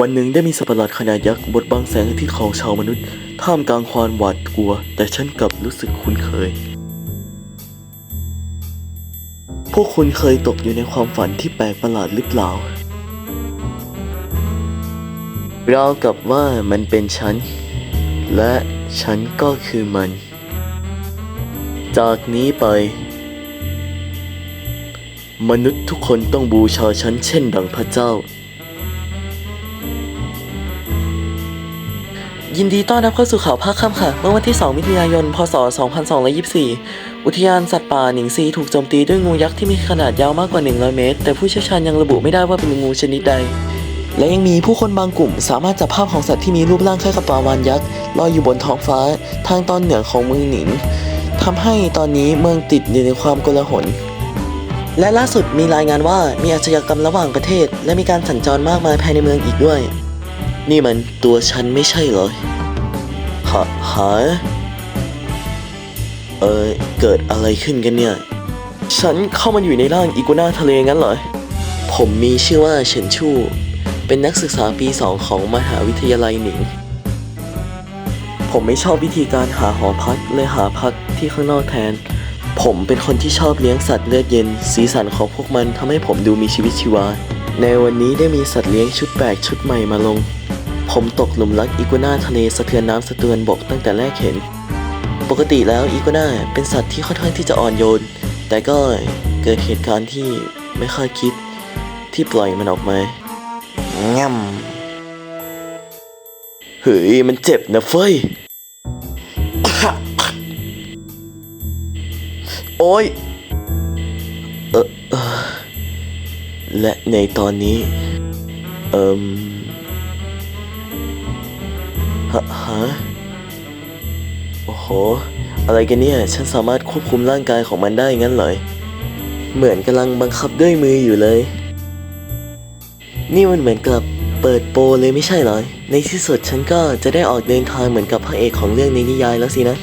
วันหนึ่งได้มีสัตว์ประหลาดขนาดยักษ์บดบังแสงอาทิตย์ของชาวมนุษย์ ท่ามกลางความหวาดกลัว แต่ฉันกลับรู้สึกคุ้นเคย พวกคุณเคยตกอยู่ในความฝันที่แปลกประหลาดหรือเปล่ารากับว่ามันเป็นฉัน และฉันก็คือมัน จากนี้ไป มนุษย์ทุกคนต้องบูชาฉันเช่นดังพระเจ้า ยินดีต้อนรับเข้าสู่ข่าวภาคค่ำค่ะ เมื่อวันที่ 2 มิถุนายน พศ 2224 อุทยานสัตว์ป่าหนิงซีถูกโจมตีด้วยงูยักษ์ที่มีขนาดยาวมากกว่า 100 เมตร แต่ผู้เชี่ยวชาญยังระบุไม่ได้ว่าเป็นงูชนิดใด และยังมีผู้คนบางกลุ่ม สามารถจับภาพของสัตว์ที่มีรูปร่างคล้ายกับปลาวาฬยักษ์ลอยอยู่บนท้องฟ้า ทางตอนเหนือของเมืองหนิงทำให้ตอนนี้เมืองติดอยู่ในความโกลาหลและล่าสุดมีรายงานว่ามีอาชญากรรมระหว่างประเทศ และมีการสัญจรมากมายภายในเมืองอีกด้วย นี่มันตัวฉันไม่ใช่เหรอหาหาเออเกิดอะไรขึ้นกันเนี่ย ฉันเข้ามาอยู่ในร่างอีกัวน่าทะเลงั้นเหรอ ผมมีชื่อว่าเฉินชู่ เป็นนักศึกษาปีสองของมหาวิทยาลัยหนิง ผมไม่ชอบวิธีการหาหอพักเลยหาพักที่ข้างนอกแทน ผมเป็นคนที่ชอบเลี้ยงสัตว์เลือดเย็น สีสันของพวกมันทำให้ผมดูมีชีวิตชีวา ในวันนี้ได้มีสัตว์เลี้ยงชุดแปลกชุดใหม่มาลง ผมตกหลุมรักอีกัวน่าทะเลสะเทือนน้ำสะเทือนบกตั้งแต่แรกเห็น ปกติแล้วอีกัวน่าเป็นสัตว์ที่ค่อนข้างที่จะอ่อนโยน แต่ก็เกิดเหตุการณ์ที่ไม่คาดคิดที่ปล่อยมันออกมาง่ำเฮ้ยมันเจ็บนะเฟ้ย โอ้ยเออเออและในตอนนี้ เอิม ฮะโอ้โห อะไรกันเนี่ย ฉันสามารถควบคุมร่างกายของมันได้งั้นเหรอเหมือนกำลังบังคับด้วยมืออยู่เลย นี่มันเหมือนกับเปิดโปเลยไม่ใช่เหรอ ในที่สุดฉันก็จะได้ออกเดินทางเหมือนกับพระเอกของเรื่องในนิยายแล้วสินะ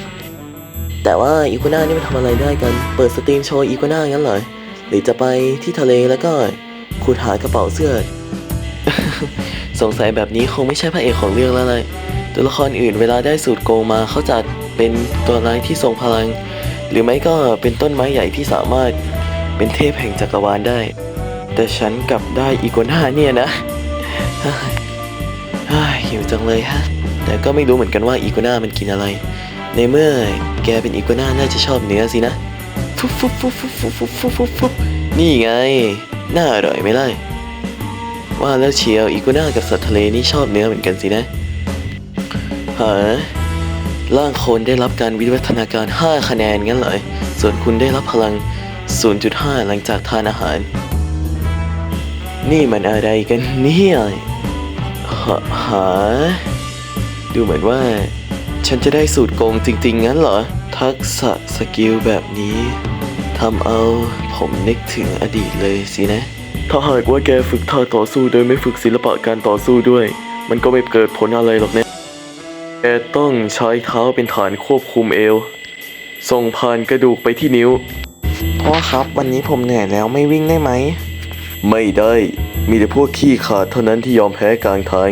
แต่ว่าอีกัวน่านี่มันทำอะไรได้กัน เปิดสตรีมโชว์อีกัวน่างั้นเหรอ หรือจะไปที่ทะเลแล้วก็ขุดหากระเป๋าเสื้อ สงสัยแบบนี้คงไม่ใช่พระเอกของเรื่องแล้วเลย ตัวละครอื่นเวลาได้สูตรโกงมาเขาจัดเป็นตัวร้ายที่ทรงพลัง หรือไม่ก็เป็นต้นไม้ใหญ่ที่สามารถเป็นเทพแห่งจักรวาลได้ แต่ฉันกลับได้อีกัวน่าเนี่ยนะฮ้ยเฮ้ยหิวจังเลยฮะ แต่ก็ไม่รู้เหมือนกันว่าอีกัวน่ามันกินอะไร ในเมื่อแกเป็นอีกัวน่าน่าจะชอบเนื้อสินะฟุบฟุบฟุบฟุบฟุบฟุบฟุบฟุบฟุบนี่ไง น่าอร่อยไหมล่ะว่าแล้วเชียวอีกัวน่ากับสัตว์ทะเลนี่ชอบเนื้อเหมือนกันสินะ ฮะร่างโคนได้รับการวิวัฒนาการ 5 คะแนนงั้นเหรอส่วนคุณได้รับพลัง 0.5 หลังจากทานอาหาร นี่มันอะไรกันเนี่ยหาหา ดูเหมือนว่า ฉันจะได้สูตรโกงจริง ๆ งั้นเหรอ ทักษะสกิลแบบนี้ทำเอาผมนึกถึงอดีตเลยสินะ ถ้าหากว่าแกฝึกท่าต่อสู้โดยไม่ฝึกศิลปะการต่อสู้ด้วย มันก็ไม่เกิดผลอะไรหรอกนะ แกต้องใช้เท้าเป็นฐานควบคุมเอว ส่งผ่านกระดูกไปที่นิ้ว พ่อครับวันนี้ผมเหนื่อยแล้วไม่วิ่งได้ไหม ไม่ได้ มีแต่พวกขี้ขาดเท่านั้นที่ยอมแพ้กลางทาง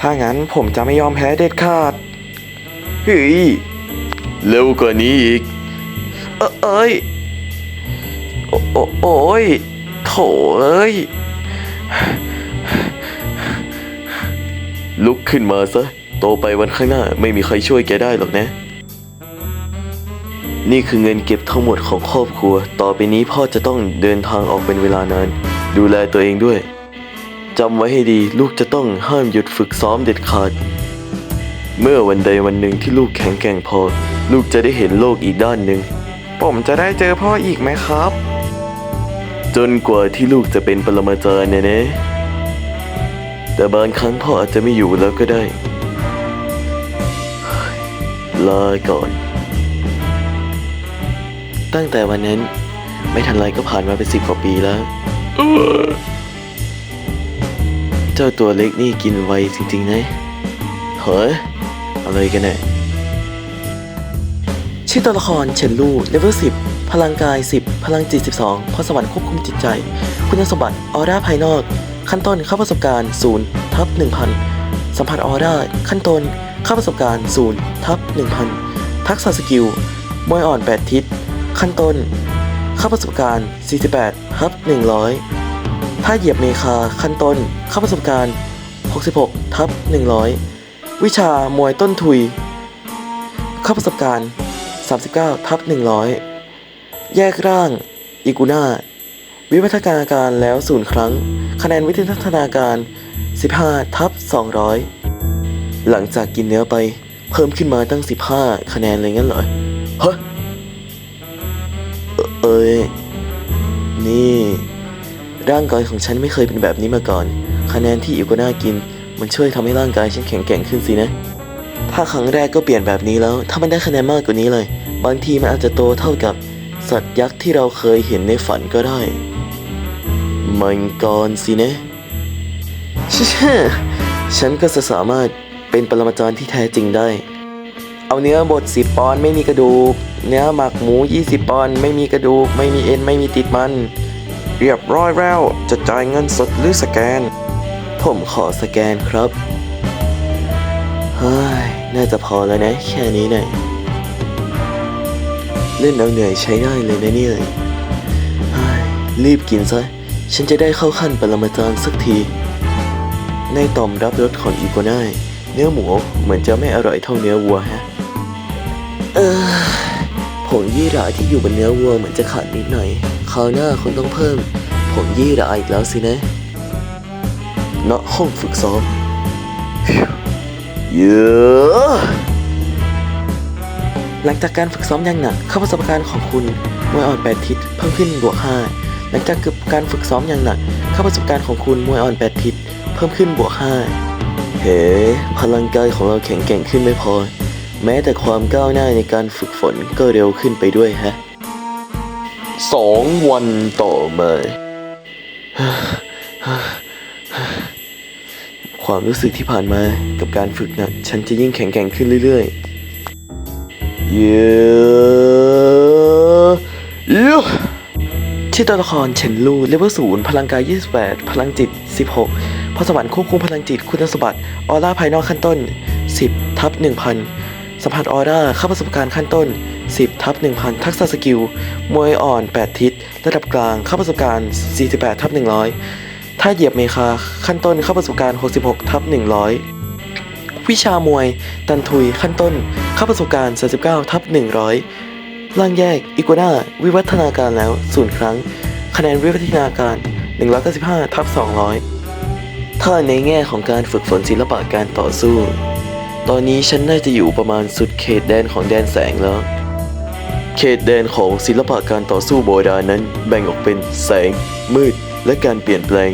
ถ้างั้นผมจะไม่ยอมแพ้เด็ดขาดเฮ้ยเร็วกว่านี้อีก เอเอ้ยโอโอโอ้ยโถเอ้ย ลุกขึ้นมาซะ โตไปวันข้างหน้าไม่มีใครช่วยแกได้หรอกนะ นี่คือเงินเก็บทั้งหมดของครอบครัว ต่อไปนี้พ่อจะต้องเดินทางออกเป็นเวลานาน ดูแลตัวเองด้วยจำไว้ให้ดีลูกจะต้องห้ามหยุดฝึกซ้อมเด็ดขาด เมื่อวันใดวันหนึ่งที่ลูกแข็งแกร่งพอ ลูกจะได้เห็นโลกอีกด้านหนึ่งผมจะได้เจอพ่ออีกไหมครับ จนกว่าที่ลูกจะเป็นปรมาจารย์เนี่ยนะแต่บางครั้งพ่ออาจจะไม่อยู่แล้วก็ได้ ลาก่อน ตั้งแต่วันนั้น ไม่ทันไรก็ผ่านมาเป็นสิบกว่าปีแล้ว เจ้าตัวเล็กนี่กินไวจริงๆนะเฮ้ยอะไรกันเนี่ยชื่อตัวละครเฉินลู่เลเวล10 พลังกาย 10 พลังจิต 12พรสวรรค์ควบคุมจิตใจ คุณสมบัติออร่าภายนอก ขั้นต้นเข้าประสบการณ์0ทับ1000 สัมผัสออร่า ขั้นต้น ค่าประสบการณ์0ทับ1000 ทักษะสกิลมวยอ่อน 8 ทิศ ขั้นต้น ค่าประสบการณ์ 48ทับ100 ถ้าเหยียบเมคาขั้นต้น ค่าประสบการณ์ 66ทับ100 วิชามวยต้นทุย ค่าประสบการณ์ 39ทับ100 แยกร่าง อิกุน่าวิวัฒนาการแล้วศูนย์ครั้ง คะแนนวิวัฒนาการ 15ทับ200 หลังจากกินเนื้อไป เพิ่มขึ้นมาตั้ง 15 คะแนนเลยงั้นเหรอเฮ้ยเอ้ยนี่ ร่างกายของฉันไม่เคยเป็นแบบนี้มาก่อน คะแนนที่อิโกน่ากิน มันช่วยทำให้ร่างกายฉันแข็งแกร่งขึ้นสินะ ถ้าครั้งแรกก็เปลี่ยนแบบนี้แล้ว ถ้ามันได้คะแนนมากกว่านี้เลย บางทีมันอาจจะโตเท่ากับสัตว์ยักษ์ที่เราเคยเห็นในฝันก็ได้ มังกรสินะช่ฉันก็จะสามารถ เป็นปรมาจารย์ที่แท้จริงได้ เอาเนื้อบด 10 ปอนด์ไม่มีกระดูก เนื้อหมักหมู 20 ปอนด์ไม่มีกระดูก ไม่มีเอ็นไม่มีติดมัน เรียบร้อยแล้วจะจ่ายเงินสดหรือสแกน ผมขอสแกนครับ เฮ้ย น่าจะพอแล้วนะ แค่นี้หน่อยเล่นเอาเหนื่อยใช้ได้เลยนะเนี่ยเฮ้ยรีบกินซะ ฉันจะได้เข้าขั้นปรมาจารย์สักที ในต่อมรับรสของอีโกน่า เนื้อหมูเหมือนจะไม่อร่อยเท่าเนื้อวัวฮะ เออผงยี่หร่าที่อยู่บนเนื้อวัวเหมือนจะขาดนิดหน่อย คราวหน้าคงต้องเพิ่มผงยี่หร่าอีกแล้วสินะณห้องฝึกซ้อมเยอะหลังจากการฝึกซ้อมอย่างหนักเข้าประสบการณ์ของคุณมวยอ่อน8ทิศเพิ่มขึ้นบวก5หลังจากการฝึกซ้อมอย่างหนักเข้าประสบการณ์ของคุณมวยอ่อน8ทิศเพิ่มขึ้นบวก5 เฮ้พลังกายของเราแข็งแกร่งขึ้นไม่พอ แม้แต่ความก้าวหน้าในการฝึกฝนก็เร็วขึ้นไปด้วยฮะสองวันต่อมาความรู้สึกที่ผ่านมากับการฝึกหนัก ฉันจะยิ่งแข็งแกร่งขึ้นเรื่อยๆเย้เย้ที่ตัวละครเฉินลู่เลเวลศูนย์พลังกาย 28 พลังจิต 16 รสวรรค์ควบคุมพลังจิตคุณสมบัติออร่าภายนอกขั้นต้น 10ทับ1,000 สัมผัสออร่าเข้าประสบการณ์ขั้นต้น 10ทับ1,000 ทักษะสกิล มวยอ่อน 8 ทิศ ระดับกลางเข้าประสบการณ์ 48ทับ100 ถ้าเหยียบเมคาขั้นต้นเข้าประสบการณ์ 66ทับ100 วิชามวย ตันทุยขั้นต้น เข้าประสบการณ์39ทับ100ร่างแยกอีกัวนาวิวัฒนาการแล้วศูนย์ครั้ง คะแนนวิวัฒนาการ 195ทับ200 ถ้าในแง่ของการฝึกฝนศิลปะการต่อสู้ ตอนนี้ฉันน่าจะอยู่ประมาณสุดเขตแดนของแดนแสงแล้ว เขตแดนของศิลปะการต่อสู้โบราณนั้นแบ่งออกเป็นแสง มืด และการเปลี่ยนแปลง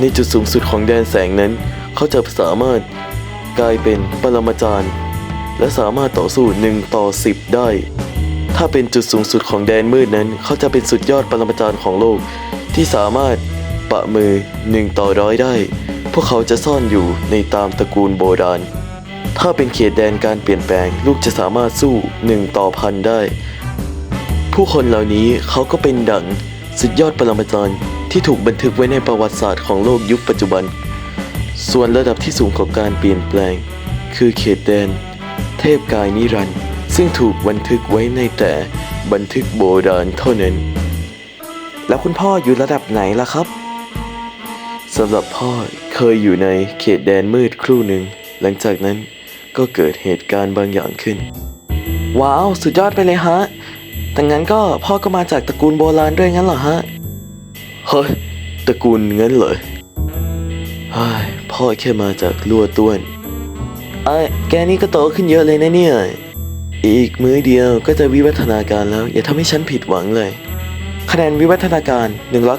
ในจุดสูงสุดของแดนแสงนั้น เขาจะสามารถกลายเป็นปรมาจารย์ และสามารถต่อสู้1ต่อ10 ได้ ถ้าเป็นจุดสูงสุดของแดนมืดนั้น เขาจะเป็นสุดยอดปรมาจารย์ของโลกที่สามารถปะมือ1ต่อร้อยได้ พวกเขาจะซ่อนอยู่ในตามตระกูลโบราณ ถ้าเป็นเขตแดนการเปลี่ยนแปลงลูกจะสามารถสู้1ต่อพันได้ ผู้คนเหล่านี้เขาก็เป็นดั่งสุดยอดปรมาจารย์ที่ถูกบันทึกไว้ในประวัติศาสตร์ของโลกยุคปัจจุบัน ส่วนระดับที่สูงของการเปลี่ยนแปลง คือเขตแดน เทพกายนิรันดร์ซึ่งถูกบันทึกไว้ในแต่บันทึกโบราณเท่านั้น แล้วคุณพ่ออยู่ระดับไหนล่ะครับสำหรับพ่อ เคยอยู่ในเขตแดนมืดครู่หนึ่ง หลังจากนั้นก็เกิดเหตุการณ์บางอย่างขึ้น ว้าว สุดยอดไปเลยฮะแต่งั้นก็พ่อก็มาจากตระกูลโบราณด้วยงั้นเหรอฮะ เฮ้ย ตระกูลงั้นเหรอเฮ้ยพ่อแค่มาจากลัวต้วนไอ้แกนี่ก็โตขึ้นเยอะเลยนะเนี่ย อีกมื้อเดียวก็จะวิวัฒนาการแล้ว อย่าทำให้ฉันผิดหวังเลย คะแนนวิวัฒนาการ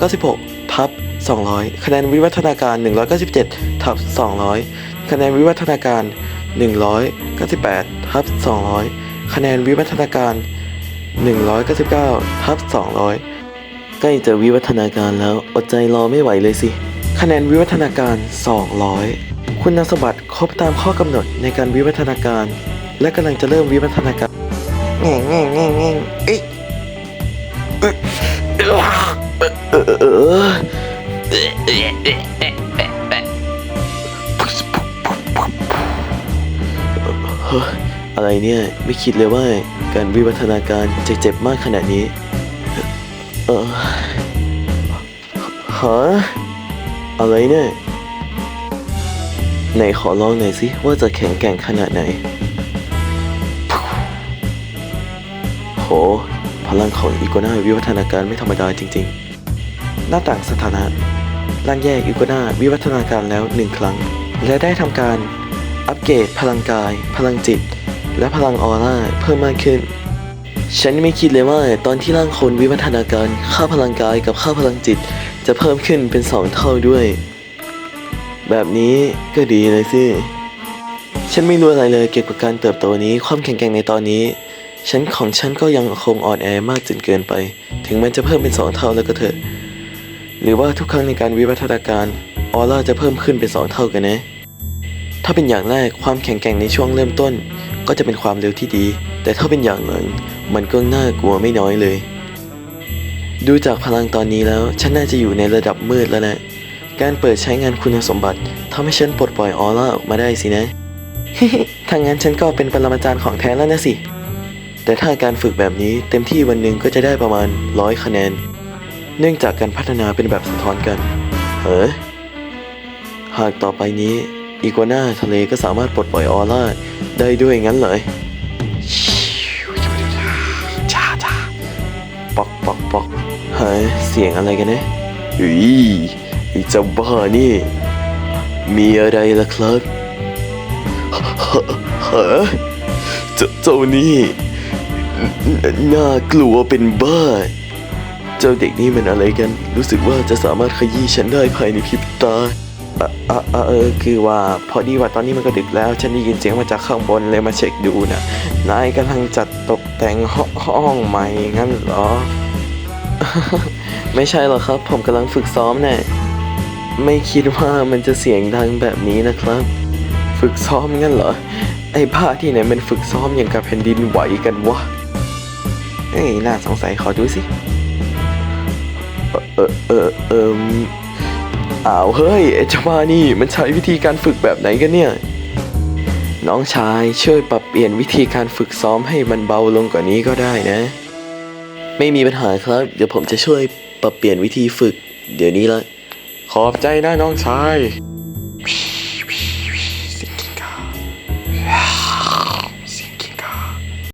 196 ทับ200 คะแนนวิวัฒนาการ 197 ทับ 200 คะแนนวิวัฒนาการ 198 ทับ 200 คะแนนวิวัฒนาการ 199 ทับ 200 ใกล้จะวิวัฒนาการแล้วอดใจรอไม่ไหวเลยสิ คะแนนวิวัฒนาการ 200 คุณสมบัติครบตามข้อกำหนดในการวิวัฒนาการ และกำลังจะเริ่มวิวัฒนาการแง่แง่แง่แง่เอ้ยเอ้เออ เออเอะไรเนี่ยไม่คิดเลยว่าการวิวัฒนาการจะเจ็บมากขนาดนี้เออฮะอะไรเนี่ยไหนขอลองหน่อยสิว่าจะแข็งแกร่งขนาดไหน โห พลังของอีกัวนาวิวัฒนาการไม่ธรรมดาจริง ๆ หน้าต่างสถานะร่างแยกอีโกนาวิวัฒนาการแล้วหนึ่งครั้ง และได้ทำการอัปเกรดพลังกาย พลังจิต และพลังออร่าเพิ่มมากขึ้น ฉันไม่คิดเลยว่าตอนที่ร่างคนวิวัฒนาการค่าพลังกายกับค่าพลังจิต จะเพิ่มขึ้นเป็นสองเท่าด้วย แบบนี้ก็ดีเลยสิ ฉันไม่รู้อะไรเลยเกี่ยวกับการเติบโตนี้ความแข็งแกร่งในตอนนี้ฉันของฉันก็ยังคงอ่อนแอมากจนเกินไป ถึงมันจะเพิ่มเป็นสองเท่าแล้วก็เถอะ รือว่าทุกครั้งในการวิวัฒนาการออร่าจะเพิ่มขึ้นเป็นสองเท่ากันนะ ถ้าเป็นอย่างแรกความแข็งแกร่งในช่วงเริ่มต้น ก็จะเป็นความเร็วที่ดี แต่ถ้าเป็นอย่างหลังมันก็น่ากลัวไม่น้อยเลย ดูจากพลังตอนนี้แล้วฉันน่าจะอยู่ในระดับมืดแล้วนะการเปิดใช้งานคุณสมบัติทำให้ฉันปลดปล่อยออร่าออกมาได้สินะถ้างั้นฉันก็เป็นปรมาจารย์ของแท้แล้วนะสิ แต่ถ้าการฝึกแบบนี้เต็มที่วันหนึ่งก็จะได้ประมาณร้อยคะแนน เนื่องจากการพัฒนาเป็นแบบสะท้อนกันเฮ้ยหากต่อไปนี้อีกัวน่าทะเลก็สามารถปลดปล่อยออร่าได้ด้วยงั้นเลยจ้าจ้าปอกปอกปอกเฮ้ยเสียงอะไรกันเนี่ยอีไอ้เจ้าบ้านี่ มีอะไรล่ะครับเฮ้ยเจ้านี่ น่ากลัวเป็นบ้า เจ้าเด็กนี่มันอะไรกัน รู้สึกว่าจะสามารถขยี้ฉันได้ภายในพริบตาอะอะอะเออคือว่าพอดีว่าตอนนี้มันก็ดึกแล้ว ฉันได้ยินเสียงมาจากข้างบนเลยมาเช็คดูนะนายกำลังจัดตกแต่งห้องใหม่งั้นเหรอ ไม่ใช่หรอกครับ ผมกำลังฝึกซ้อมแน่ไม่คิดว่ามันจะเสียงดังแบบนี้นะครับ ฝึกซ้อมงั้นเหรอ ไอ้บ้าที่ไหนมันฝึกซ้อมอย่างกับแผ่นดินไหวกันวะเอ้ยน่าสงสัยขอดูสิ เออเออเอออ้าวเฮ้ยไอ้เจ้าบ้านี่มันใช้วิธีการฝึกแบบไหนกันเนี่ย น้องชายช่วยปรับเปลี่ยนวิธีการฝึกซ้อมให้มันเบาลงกว่านี้ก็ได้นะ ไม่มีปัญหาครับ เดี๋ยวผมจะช่วยปรับเปลี่ยนวิธีฝึก เดี๋ยวนี้ละขอบใจนะน้องชาย